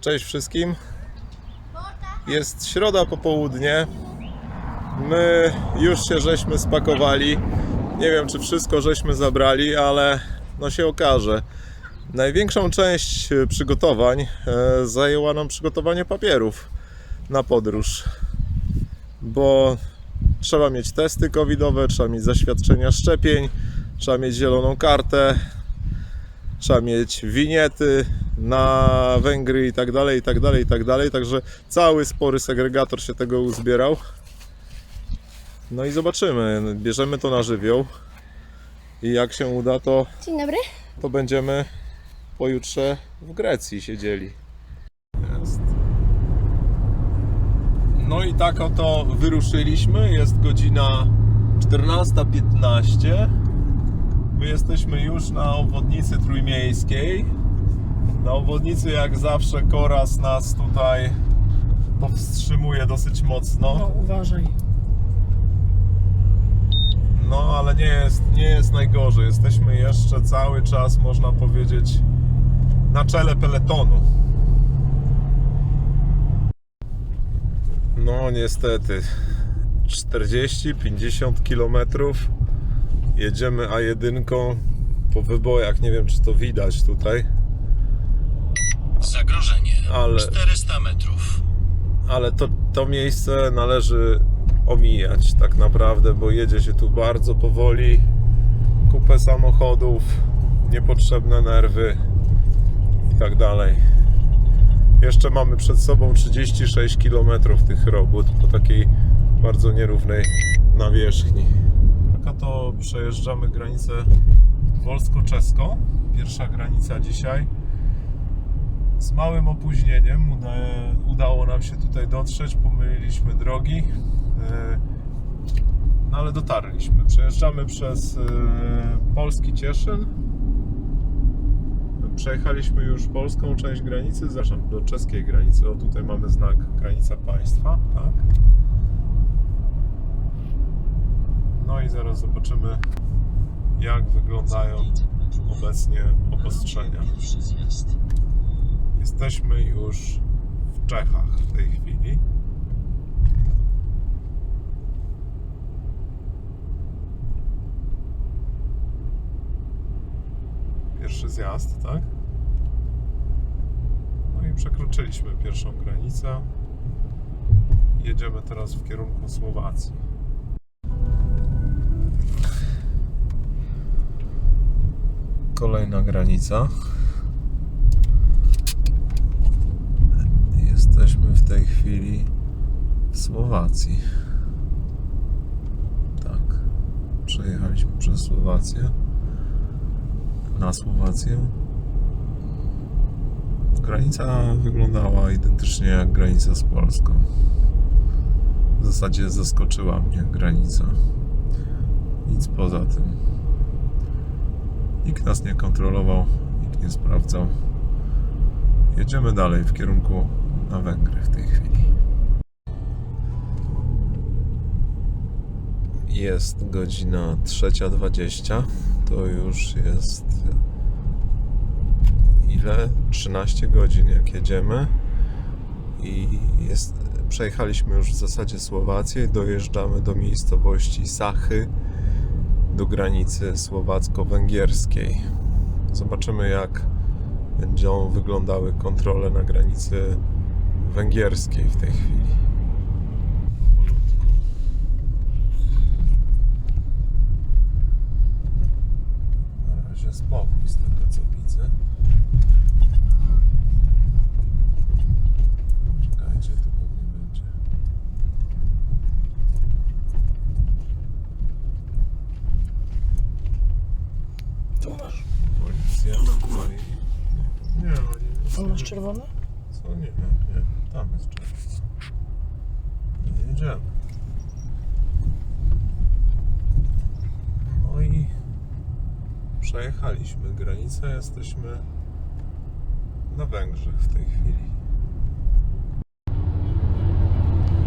Cześć wszystkim. Jest środa popołudnie. My już się żeśmy spakowali. Nie wiem, czy wszystko żeśmy zabrali, ale no się okaże. Największą część przygotowań e, zajęła nam przygotowanie papierów na podróż. Bo trzeba mieć testy covidowe, trzeba mieć zaświadczenia szczepień, trzeba mieć zieloną kartę, trzeba mieć winiety na Węgry i tak dalej, i tak dalej, i tak dalej. Także cały spory segregator się tego uzbierał. No i zobaczymy. Bierzemy to na żywioł. I jak się uda, to, Dzień dobry. to będziemy pojutrze w Grecji siedzieli. Jest. No i tak oto wyruszyliśmy. Jest godzina 14.15. My jesteśmy już na obwodnicy trójmiejskiej. Na obwodnicy jak zawsze Koras nas tutaj powstrzymuje dosyć mocno. No, uważaj. No ale nie jest, nie jest najgorzej. Jesteśmy jeszcze cały czas, można powiedzieć, na czele peletonu. No niestety 40-50 km jedziemy A1 po wybojach. Nie wiem czy to widać tutaj, Zagrożenie. ale 400 metrów. ale to, to miejsce należy omijać tak naprawdę, bo jedzie się tu bardzo powoli, kupę samochodów, niepotrzebne nerwy i tak dalej. Jeszcze mamy przed sobą 36 km tych robót po takiej bardzo nierównej nawierzchni. Tak to przejeżdżamy granicę polsko-czeską. Pierwsza granica dzisiaj z małym opóźnieniem uda, udało nam się tutaj dotrzeć, pomyliliśmy drogi, e, no ale dotarliśmy. Przejeżdżamy przez e, polski Cieszyn. Przejechaliśmy już polską część granicy, zapraszam do czeskiej granicy. O tutaj mamy znak granica państwa, tak? No i zaraz zobaczymy jak wyglądają obecnie obostrzenia. Jesteśmy już w Czechach w tej chwili. Pierwszy zjazd, tak? No i przekroczyliśmy pierwszą granicę. Jedziemy teraz w kierunku Słowacji. Kolejna granica. Jesteśmy w tej chwili w Słowacji. Tak. Przejechaliśmy przez Słowację. Na Słowację. Granica wyglądała identycznie jak granica z Polską. W zasadzie zaskoczyła mnie granica. Nic poza tym. Nikt nas nie kontrolował, nikt nie sprawdzał. Jedziemy dalej w kierunku na Węgry w tej chwili. Jest godzina 3.20. To już jest ile? 13 godzin jak jedziemy. I jest, przejechaliśmy już w zasadzie Słowację dojeżdżamy do miejscowości Sachy do granicy słowacko-węgierskiej. Zobaczymy jak będą wyglądały kontrole na granicy węgierskiej w tej chwili. Na razie spokój z tego co widzę. Czekajcie, tu pewnie będzie. Tu masz. Policja. No i... Nie, oni... Tu masz czerwone? Co? Nie, nie, nie. Tam jest czerwona. Nie jedziemy. No i przejechaliśmy granicę. Jesteśmy na Węgrzech w tej chwili.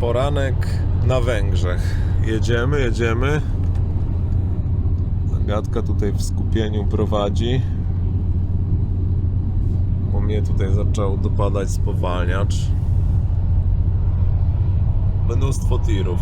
Poranek na Węgrzech. Jedziemy, jedziemy. Agatka tutaj w skupieniu prowadzi. bo mnie tutaj zaczął dopadać spowalniacz. Mnóstwo tirów.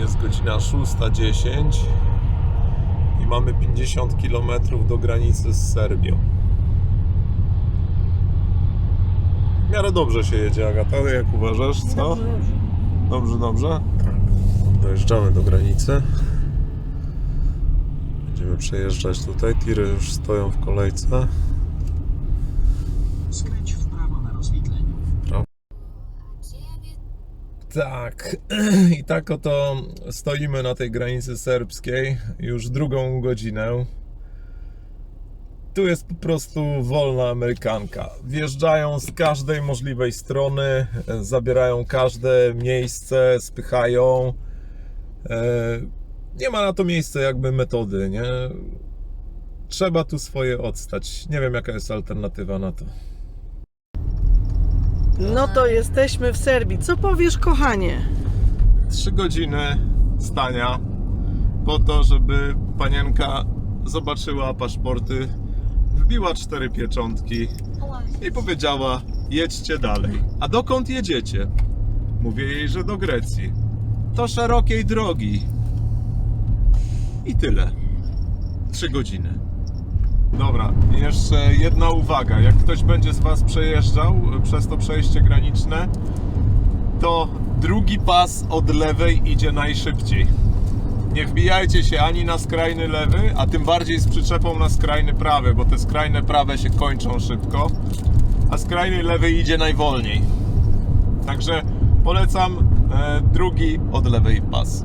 Jest godzina 6.10 i mamy 50 km do granicy z Serbią. W miarę dobrze się jedzie, Agata, jak uważasz, co? Dobrze, dobrze. Dojeżdżamy do granicy. Będziemy przejeżdżać tutaj. Tiry już stoją w kolejce. Skręć w prawo na rozwidleniu. Tak, i tak oto stoimy na tej granicy serbskiej już drugą godzinę. Tu jest po prostu wolna Amerykanka. Wjeżdżają z każdej możliwej strony, e, zabierają każde miejsce, spychają. Nie ma na to miejsca jakby metody, nie? Trzeba tu swoje odstać. Nie wiem jaka jest alternatywa na to. No to jesteśmy w Serbii. Co powiesz, kochanie? Trzy godziny stania po to, żeby panienka zobaczyła paszporty, wbiła cztery pieczątki i powiedziała: jedźcie dalej. A dokąd jedziecie? Mówię jej, że do Grecji. To szerokiej drogi. I tyle. Trzy godziny. Dobra, jeszcze jedna uwaga. Jak ktoś będzie z Was przejeżdżał przez to przejście graniczne, to drugi pas od lewej idzie najszybciej. Nie wbijajcie się ani na skrajny lewy, a tym bardziej z przyczepą na skrajny prawy, bo te skrajne prawe się kończą szybko, a skrajny lewy idzie najwolniej. Także polecam e, drugi od lewej pas.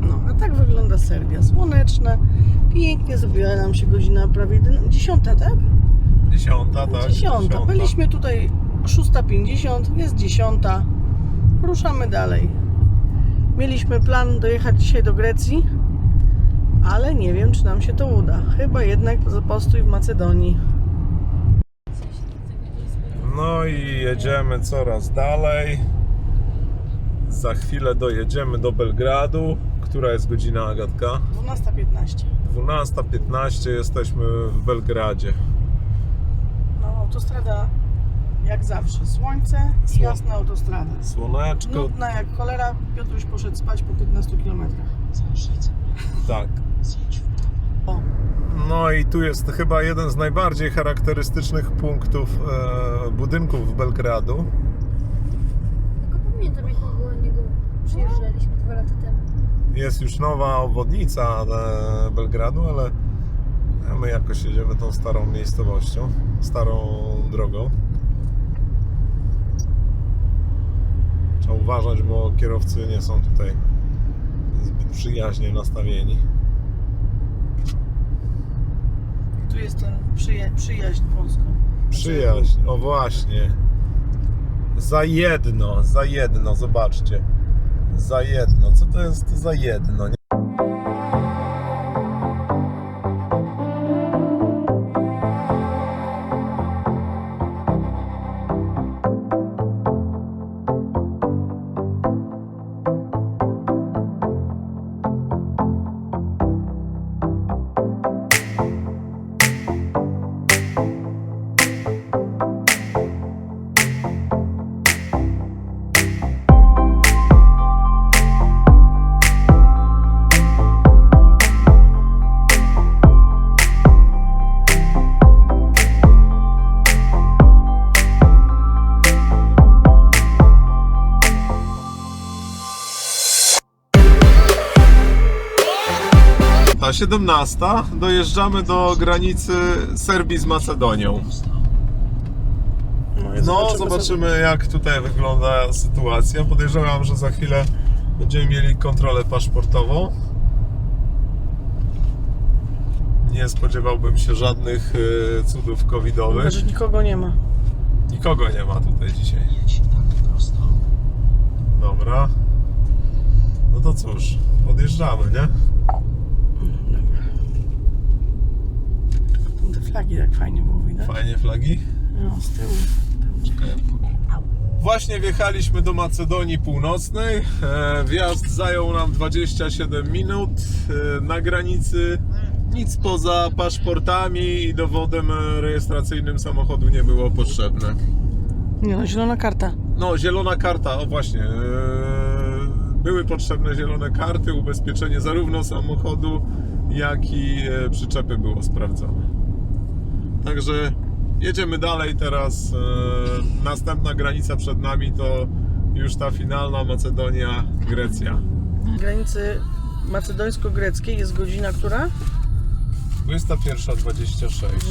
No, a tak wygląda Serbia. Słoneczne, pięknie zrobiła nam się godzina prawie 11, dziesiąta, tak? Dziesiąta, tak? Dziesiąta. Byliśmy tutaj 6.50, jest dziesiąta. Ruszamy dalej. Mieliśmy plan dojechać dzisiaj do Grecji, ale nie wiem, czy nam się to uda. Chyba jednak postój w Macedonii. No i jedziemy coraz dalej. Za chwilę dojedziemy do Belgradu. Która jest godzina, Agatka? 12.15. 12.15 jesteśmy w Belgradzie. No, autostrada jak zawsze. Słońce i Słon- jasna autostrada. Słoneczko, Nudna jak cholera. Piotruś poszedł spać po 15 kilometrach. Za 600 tak. O, No i tu jest chyba jeden z najbardziej charakterystycznych punktów e, budynków Belgradu. Tylko pamiętam, jak koło niego przyjeżdżaliśmy dwa lata temu. Jest już nowa obwodnica e, Belgradu, ale my jakoś jedziemy tą starą miejscowością, starą drogą. Trzeba uważać, bo kierowcy nie są tutaj zbyt przyjaźnie nastawieni. tu jest ten przyja- przyjaźń polską. Przyjaźń, o właśnie. Za jedno, za jedno, zobaczcie. Za jedno. Co to jest za jedno? Nie? 17. Dojeżdżamy do granicy Serbii z Macedonią. i No, zobaczymy zobaczymy jak tutaj wygląda sytuacja. Podejrzewam, że za chwilę będziemy mieli kontrolę paszportową. Nie spodziewałbym się żadnych y, cudów covidowych. że nikogo nie ma. Nikogo nie ma tutaj dzisiaj. Tak. Dobra. No to cóż, podjeżdżamy, nie? Te flagi tak fajnie było widać. Fajnie flagi. No, z tyłu. Właśnie wjechaliśmy do Macedonii Północnej. E, Wjazd zajął nam 27 minut. E, Na granicy Nic poza paszportami i dowodem rejestracyjnym samochodu nie było potrzebne. Nie no, zielona karta. No, zielona karta, o właśnie. e, Były potrzebne zielone karty, ubezpieczenie zarówno samochodu, jak i przyczepy było sprawdzone. Także jedziemy dalej teraz. e, Następna granica przed nami to już ta finalna Macedonia, Grecja. Na granicy macedońsko-greckiej jest godzina, która? 21.26.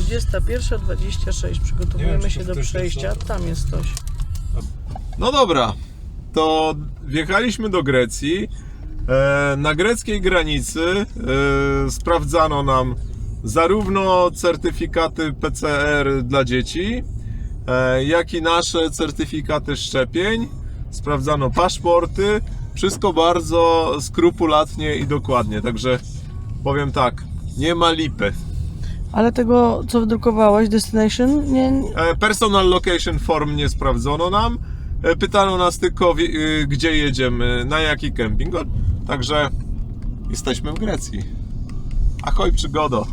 21.26. Nie wiem, Przygotowujemy czy się do jest przejścia. za- Tam jest coś. No dobra, to wjechaliśmy do Grecji. E, Na greckiej granicy e, sprawdzano nam zarówno certyfikaty PCR dla dzieci, e, jak i nasze certyfikaty szczepień. Sprawdzano paszporty. Wszystko bardzo skrupulatnie i dokładnie. Także powiem tak, nie ma lipy. Ale tego, co wydrukowałeś, Destination, nie, E, Personal location form nie sprawdzono nam. E, Pytano nas tylko, y, gdzie jedziemy, na jaki kemping. Także jesteśmy w Grecji. Ahoj przygodo.